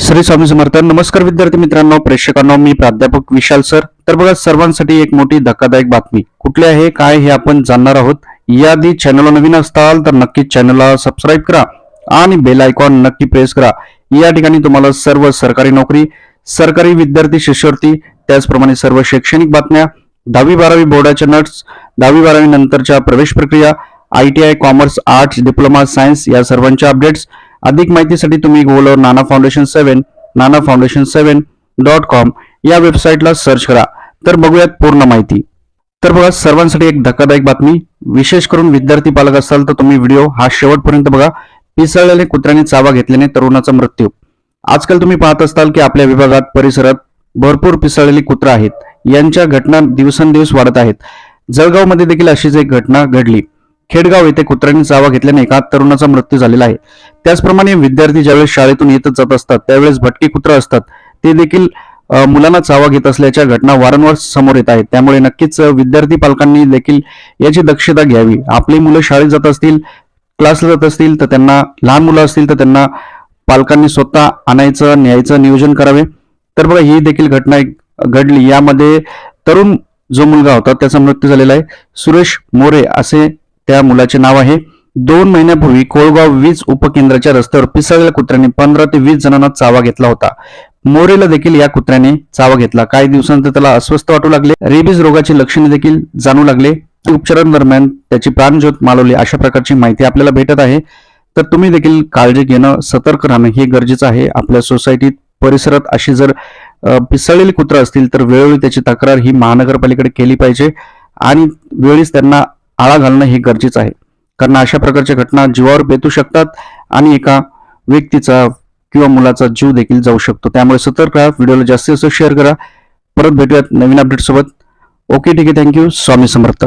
श्री स्वामी समर्थ नमस्कार विद्यार्थी मित्रांनो प्रेक्षकांनो मी प्राध्यापक विशाल सर. तर बघा सर्वांसाठी एक मोठी धक्कादायक बातमी. कुठली आहे काय हे आपण जाणणार आहोत? याआधी चॅनलला नवीन असताल तर नक्कीच चॅनलला सबस्क्राईब करा आणि बेल आयकॉन नक्की प्रेस करा. या ठिकाणी तुम्हाला सर्व सरकारी नोकरी सरकारी विद्यार्थी शिष्यवृत्ती त्याचप्रमाणे सर्व शैक्षणिक बातम्या दहावी बारावी बोर्डाच्या नट्स दहावी बारावी नंतरच्या प्रवेश प्रक्रिया I T I commerce arts diploma science या सर्वांच्या अपडेट्स. अधिक माहितीसाठी तुम्ही गुगलवर Nana foundation seven Nana foundation seven dot com या वेबसाईटला सर्च करा. तर बघूयात पूर्ण माहिती. तर बघा सर्वांसाठी एक धक्कादायक बातमी. विशेष करून विद्यार्थी पालक असाल तर तुम्ही व्हिडिओ हा शेवटपर्यंत बघा. पिसळलेल्या कुत्र्याने चावा घेतल्याने तरुणाचा मृत्यू. आजकाल तुम्ही पाहत असताल की आपल्या विभागात परिसरात भरपूर पिसळलेली कुत्रा आहेत. यांच्या घटना दिवसेंदिवस वाढत आहेत. जळगावमध्ये देखील अशीच एक घटना घडली. खेडगाव येथे कुत्र्यांनी चावा घेतल्याने एका तरुणाचा मृत्यू झालेला आहे. त्याचप्रमाणे विद्यार्थी ज्यावेळेस शाळेतून येतच जात असतात त्यावेळेस भटकी कुत्र असतात. ते देखील मुलांना चावा घेत असल्याच्या घटना वारंवार समोर येत आहेत. त्यामुळे नक्कीच विद्यार्थी पालकांनी देखील याची दक्षता घ्यावी. आपली मुलं शाळेत जात असतील क्लासला जात असतील तर त्यांना लहान मुलं असतील तर त्यांना पालकांनी स्वतः आणायचं न्यायचं नियोजन करावे. तर बघा ही देखील घटना एक घडली. यामध्ये तरुण जो मुलगा होता त्याचा मृत्यू झालेला आहे. सुरेश मोरे असे त्या मुलाचे नाव आहे. दोन महिन्यापूर्वी कोळगाव वीज उपकेंद्राच्या रस्त्यावर पिसळलेल्या कुत्र्याने पंधरा ते वीस जणांना चावा घेतला होता. मोरेला देखील या कुत्र्याने चावा घेतला. काही दिवसानंतर त्याला अस्वस्थ वाटू लागले. रेबीज रोगाची लक्षणे देखील जाणू लागले. उपचारांदरम्यान त्याची प्राणज्योत मालवली अशा प्रकारची माहिती आपल्याला भेटत आहे. तर तुम्ही देखील काळजी घेणं सतर्क राहणं हे गरजेचं आहे. आपल्या सोसायटीत परिसरात अशी जर पिसळलेली कुत्रा असतील तर वेळोवेळी त्याची तक्रार ही महानगरपालिकेकडे केली पाहिजे. आणि वेळीच त्यांना आळा घालणं हे गरजेचं आहे. कारण अशा प्रकारच्या घटना जीवावर बेतू शकतात आणि एका व्यक्तीचा किंवा मुलाचा जीव देखील जाऊ शकतो. त्यामुळे सतर्क राहा व्हिडिओला जास्तीत जास्त शेअर करा. परत भेटूयात नवीन अपडेटसोबत ओके ठीक आहे. Thank you. स्वामी समर्थ.